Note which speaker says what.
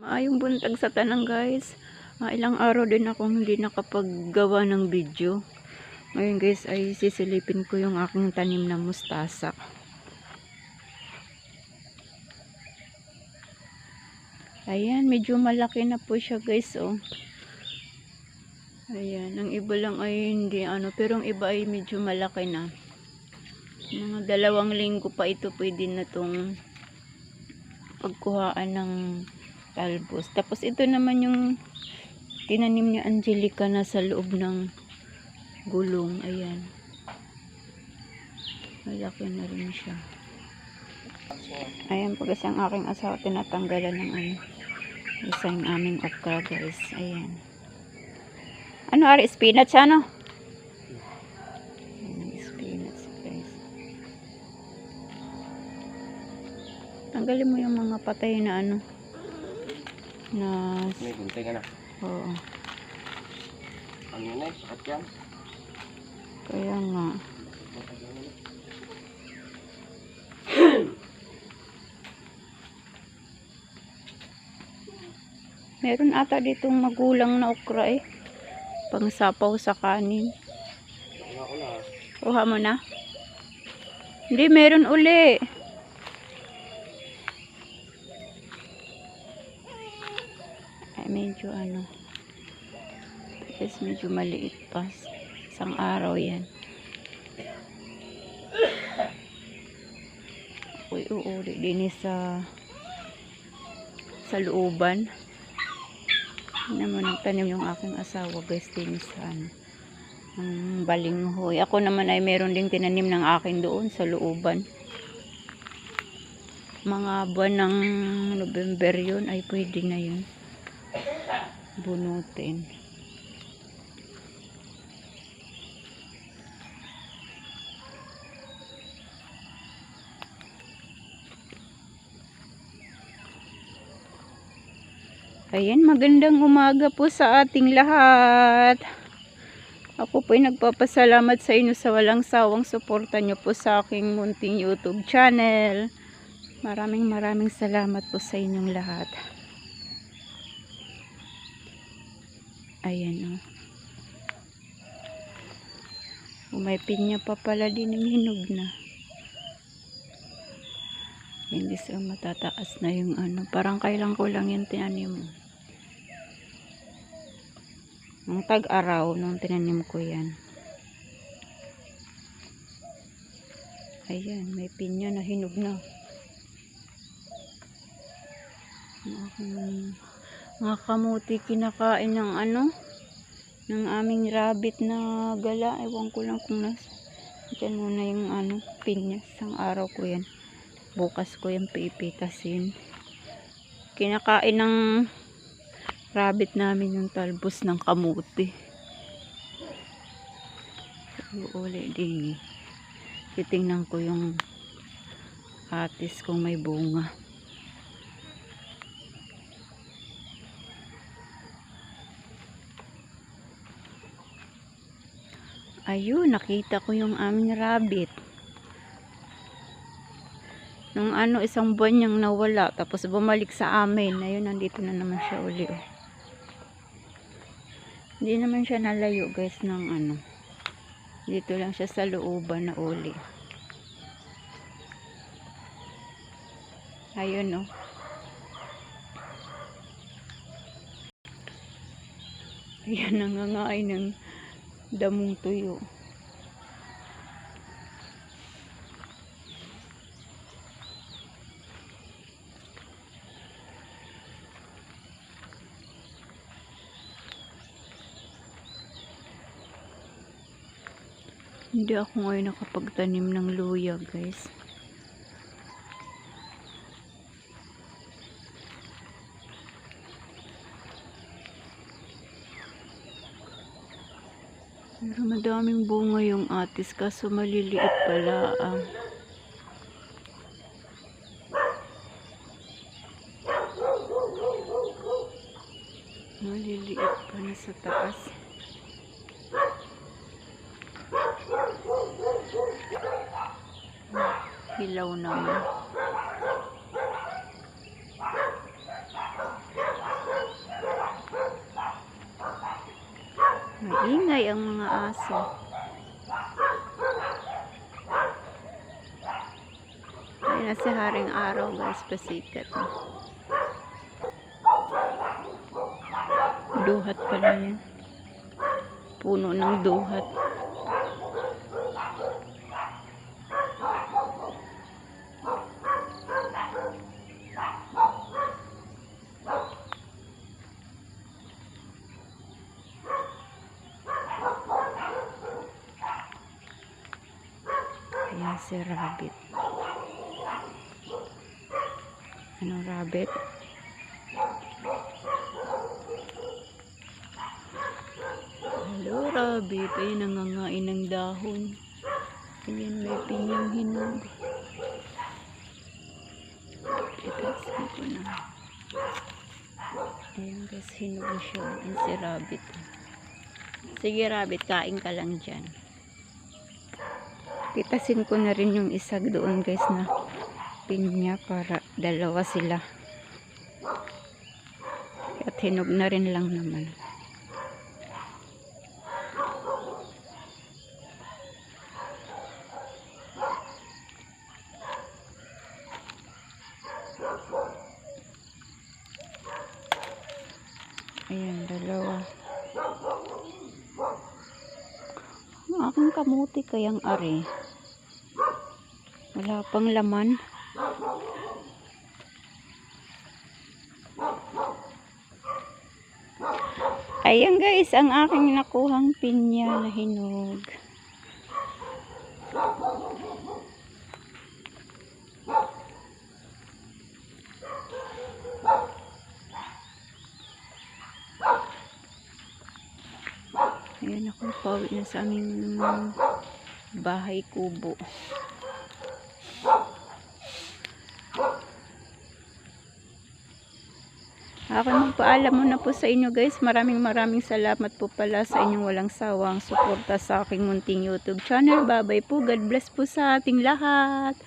Speaker 1: Maayong buntag sa tanang guys. Ah, ilang araw din akong hindi nakapaggawa ng video. Ngayon guys ay sisilipin ko yung aking tanim na mustasa. Ayan, medyo malaki na po siya guys oh. Ayan, ang iba lang ay hindi ano, pero ang iba ay medyo malaki na. Mga dalawang linggo pa ito pwede na tong pagkuhaan ng talbos. Tapos ito naman yung tinanim ni Angelica na sa loob ng gulong. Ayan. Malaki na rin siya. Ayan, pag isang aking asawa tinatanggalan ng ano. Isang aming okra guys. Ayan. Ano ari spinach ano? Ayan, spinach guys. Tanggalin mo yung mga patay na ano. Na,
Speaker 2: May gunting ka na.
Speaker 1: oo.
Speaker 2: Ang yun eh, sakit yan.
Speaker 1: Kaya nga. Meron ata ditong magulang na okra eh. Pangsapaw sa kanin.
Speaker 2: Na.
Speaker 1: Kuha mo na. Hindi, meron uli. Medyo ano. Tapos medyo maliit pa. Isang araw yan. Uy, uuli din eh sa sa looban. Naman nagtanim yung aking asawa guys din sa ano ang balinghoy. Ako naman ay meron ding tinanim ng akin doon sa looban. Mga buwan ng November yun ay pwede na yun. Bunutin. Ayan, magandang umaga po sa ating lahat. Ako po ay nagpapasalamat sa inyo sa walang sawang suporta nyo po sa aking munting YouTube channel. Maraming maraming salamat po sa inyong lahat. Ayan o. Oh. Umay pinya pa pala din ng hinog na. Hindi sa matataas na yung ano. Parang kailang ko lang yung tinanim mo. Ang tag-araw nung tinanim ko yan. Ayan, may pinya na hinog na. Aking mga kamuti kinakain ng ano, ng aming rabbit na gala. Ewan ko lang kung nas. Diyan muna yung ano, pinya. Isang araw ko yan. Bukas ko yung pipitasin. Kinakain ng rabbit namin yung talbos ng kamuti. Uli din. Titingnan ko yung atis kung may bunga. Ayun, nakita ko yung aming rabbit. Nung ano, isang buwan niyang nawala. Tapos bumalik sa amin. Ayun, nandito na naman siya uli. Oh. Hindi naman siya nalayo guys ng ano. Dito lang siya sa looban na uli. Ayun oh. Ayan, nangangain ng damong tuyo. Hindi ako ngayon nakapagtanim ng luya, guys. Pero madaming bunga yung atis kaso maliliit pala. Ah. Maliliit pa na sa taas. Hilaw naman. Maingay ang mga aso. Ayun na si Haring Araw guys, pasikat na. Duhat pala yan. Puno ng duhat. Ayan si Rabbit. Ano Rabbit? Hello Rabbit. Ay nangangain ng dahon. Ayan may pinyang hinog. Itasin ko na. Ayan guys, hinog na siya. Ayan si Rabbit. Sige Rabbit, kain ka lang dyan. Pitasin ko na rin yung isa doon guys na pinya para dalawa sila. At hinog na rin lang naman. Ayan, dalawa. Ang aking kamuti kayang ari. Wala pang laman. Ayan guys, ang aking nakuhang pinya na hinog. Ayan ako, pauwi na sa aming bahay kubo. Ako magpaalam muna po sa inyo guys. Maraming maraming salamat po pala sa inyong walang sawang suporta sa aking munting YouTube channel. Bye bye po. God bless po sa ating lahat.